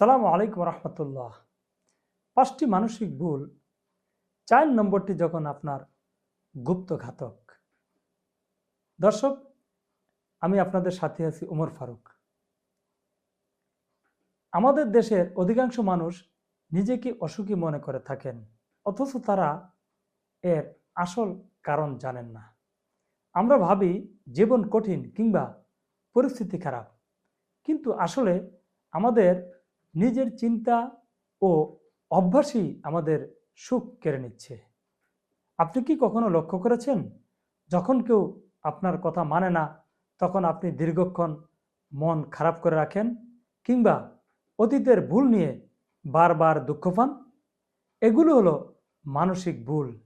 সালাম আলাইকুম রহমতুল্লাহ। পাঁচটি মানসিক ভুল, চার নম্বরটি যখন আপনার গুপ্ত ঘাতক দর্শক, আমি আপনাদের সাথে আছি উমর ফারুক। আমাদের দেশের অধিকাংশ মানুষ নিজেকে অসুখী মনে করে থাকেন, অথচ তারা এর আসল কারণ জানেন না। আমরা ভাবি জীবন কঠিন কিংবা পরিস্থিতি খারাপ, কিন্তু আসলে আমাদের নিজের চিন্তা ও অভ্যাসই আমাদের সুখ কেড়ে নিচ্ছে। আপনি কি কখনো লক্ষ্য করেছেন? যখন কেউ আপনার কথা মানে না, তখন আপনি দীর্ঘক্ষণ মন খারাপ করে রাখেন কিংবা অতীতের ভুল নিয়ে বারবার দুঃখ পান? এগুলো হলো মানসিক ভুল,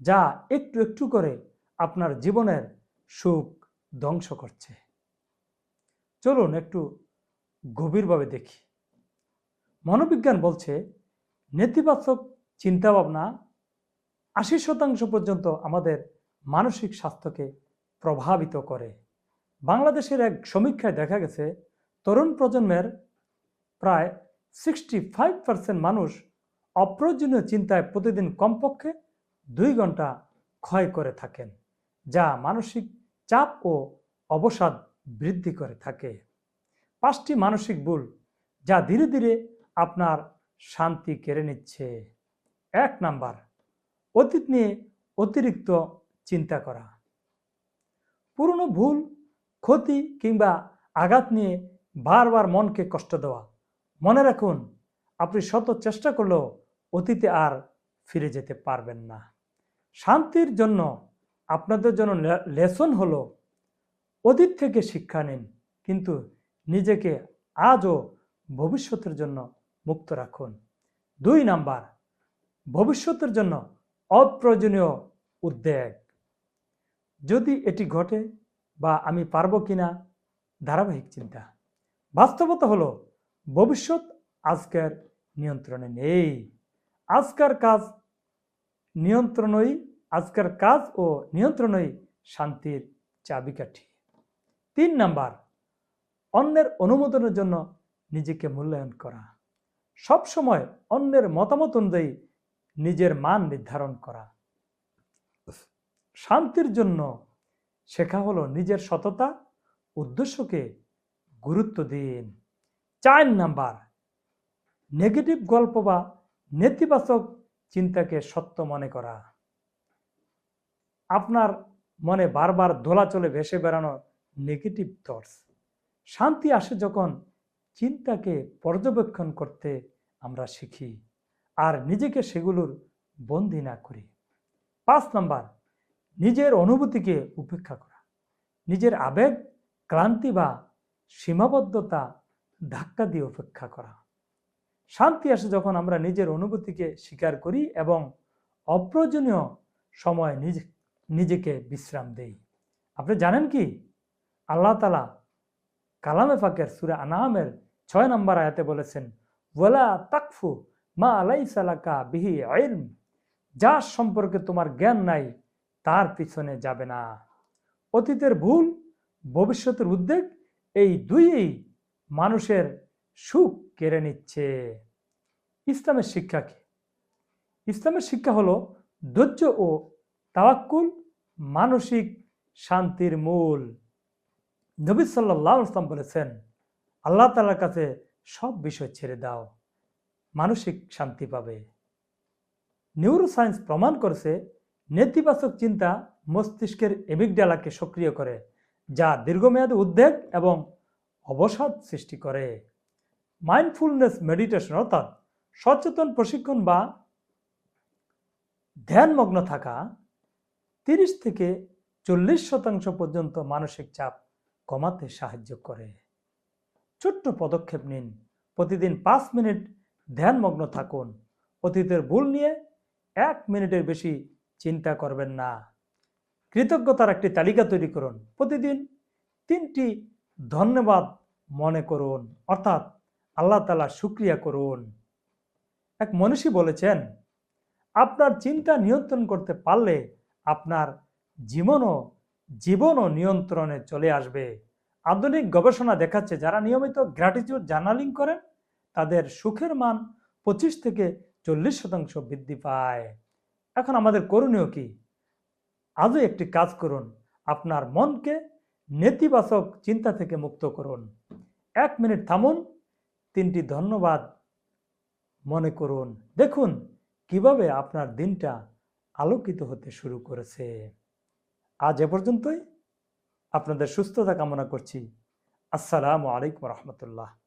যা একটু একটু করে আপনার জীবনের সুখ ধ্বংস করছে। চলুন একটু গভীরভাবে দেখি। মনোবিজ্ঞান বলছে, নেতিবাচক চিন্তাভাবনা আশি শতাংশ পর্যন্ত আমাদের মানসিক স্বাস্থ্যকে প্রভাবিত করে। বাংলাদেশের এক সমীক্ষায় দেখা গেছে, তরুণ প্রজন্মের প্রায় সিক্সটি ফাইভ পার্সেন্ট মানুষ অপ্রয়োজনীয় চিন্তায় প্রতিদিন কমপক্ষে দুই ঘণ্টা ক্ষয় করে থাকেন, যা মানসিক চাপ ও অবসাদ বৃদ্ধি করে থাকে। পাঁচটি মানসিক ভুল যা ধীরে ধীরে আপনার শান্তি কেড়ে নিচ্ছে। এক নাম্বার, অতীত নিয়ে অতিরিক্ত চিন্তা করা। পুরনো ভুল, ক্ষতি কিংবা আঘাত নিয়ে বারবার মনকে কষ্ট দেওয়া। মনে রাখুন, আপনি শত চেষ্টা করলেও অতীতে আর ফিরে যেতে পারবেন না। শান্তির জন্য আপনাদের জন্য লেসন হলো, অতীত থেকে শিক্ষা নিন, কিন্তু নিজেকে আজও ভবিষ্যতের জন্য মুক্ত রাখুন। দুই নাম্বার, ভবিষ্যতের জন্য অপ্রয়োজনীয় উদ্বেগ। যদি এটি ঘটে বা আমি পারব কিনা, ধারাবাহিক চিন্তা। বাস্তবতা হলো, ভবিষ্যৎ আজকের নিয়ন্ত্রণে নেই। আজকের কাজ নিয়ন্ত্রণই, আজকের কাজ ও নিয়ন্ত্রণই শান্তির চাবিকাঠি। তিন নাম্বার, অন্যের অনুমোদনের জন্য নিজেকে মূল্যায়ন করা। সব সময় অন্যের মতামত অনুযায়ী নিজের মান নির্ধারণ করা। শান্তির জন্য শেখা হলো নিজের সততা, উদ্দেশ্যকে গুরুত্ব দিন। চার নাম্বার, নেগেটিভ গল্প বা নেতিবাচক চিন্তাকে সত্য মনে করা। আপনার মনে বারবার দোলাচলে ভেসে বেড়ানো নেগেটিভ থটস শান্তি আসে যখন চিন্তাকে পর্যবেক্ষণ করতে আমরা শিখি। আর নিজেকে সেগুলোর বন্দি না করি। পাঁচ নাম্বার, নিজের অনুভূতিকে উপেক্ষা করা। নিজের আবেগ, ক্লান্তি বা সীমাবদ্ধতা ধাক্কা দিয়ে উপেক্ষা করা। শান্তি আসে যখন আমরা নিজের অনুভূতিকে স্বীকার করি এবং অপ্রয়োজনীয় সময় নিজে, নিজেকে বিশ্রাম দেই। আপনি জানেন কি? আল্লাহ তালা কালামে ফাকের সুরে আনামের ছয় নম্বর আয়াতে বলেছেন ওয়ালা তাকফু মা আলাই সালাকা বিহি আইলম যার সম্পর্কে তোমার জ্ঞান নাই, তার পিছনে যাবে না। অতীতের ভুল, ভবিষ্যতের উদ্বেগ, এই দুইই মানুষের সুখ কেড়ে নিচ্ছে। ইসলামের শিক্ষা কি? ইসলামের শিক্ষা হলো ধৈর্য ও তাওয়াক্কুল, মানসিক শান্তির মূল। নবী সাল্লাহ ইসলাম বলেছেন, আল্লাহ তালার কাছে সব বিষয় ছেড়ে দাও। মানসিক শান্তি পাবে। নিউরো সায়েন্স প্রমাণ করেছে, নেতিবাচক চিন্তা মস্তিষ্কের এমিকডালাকে সক্রিয় করে, যা দীর্ঘমেয়াদী উদ্বেগ এবং অবসাদ সৃষ্টি করে। মাইন্ডফুলনেস মেডিটেশন অর্থাৎ সচেতন প্রশিক্ষণ বা ধ্যানমগ্ন থাকা, তিরিশ থেকে চল্লিশ শতাংশ পর্যন্ত মানসিক চাপ কমাতে সাহায্য করে। ছোট্ট পদক্ষেপ নিন। প্রতিদিন পাঁচ মিনিট ধ্যানমগ্ন থাকুন। অতীতের ভুল নিয়ে এক মিনিটের বেশি চিন্তা করবেন না। কৃতজ্ঞতার একটি তালিকা তৈরি করুন। প্রতিদিন তিনটি ধন্যবাদ মনে করুন। অর্থাৎ আল্লাহ তালা শুক্রিয়া করুন। এক মনীষী বলেছেন, আপনার চিন্তা নিয়ন্ত্রণ করতে পারলে আপনার জীবনও জীবনও নিয়ন্ত্রণে চলে আসবে। আধুনিক গবেষণা দেখাচ্ছে যারা নিয়মিত গ্র্যাটিটিউড জার্নালিং করেন, তাদের সুখের মান পঁচিশ থেকে চল্লিশ শতাংশ বৃদ্ধি পায়। এখন আমাদের করণীয় কি? আজও একটি কাজ করুন, আপনার মনকে নেতিবাচক চিন্তা থেকে মুক্ত করুন। এক মিনিট থামুন, তিনটি ধন্যবাদ মনে করুন। দেখুন কীভাবে আপনার দিনটা আলোকিত হতে শুরু করেছে। আজ এ পর্যন্তই। আপনাদের সুস্থতা কামনা করছি। আসসালামু আলাইকুম রহমতুল্লাহ।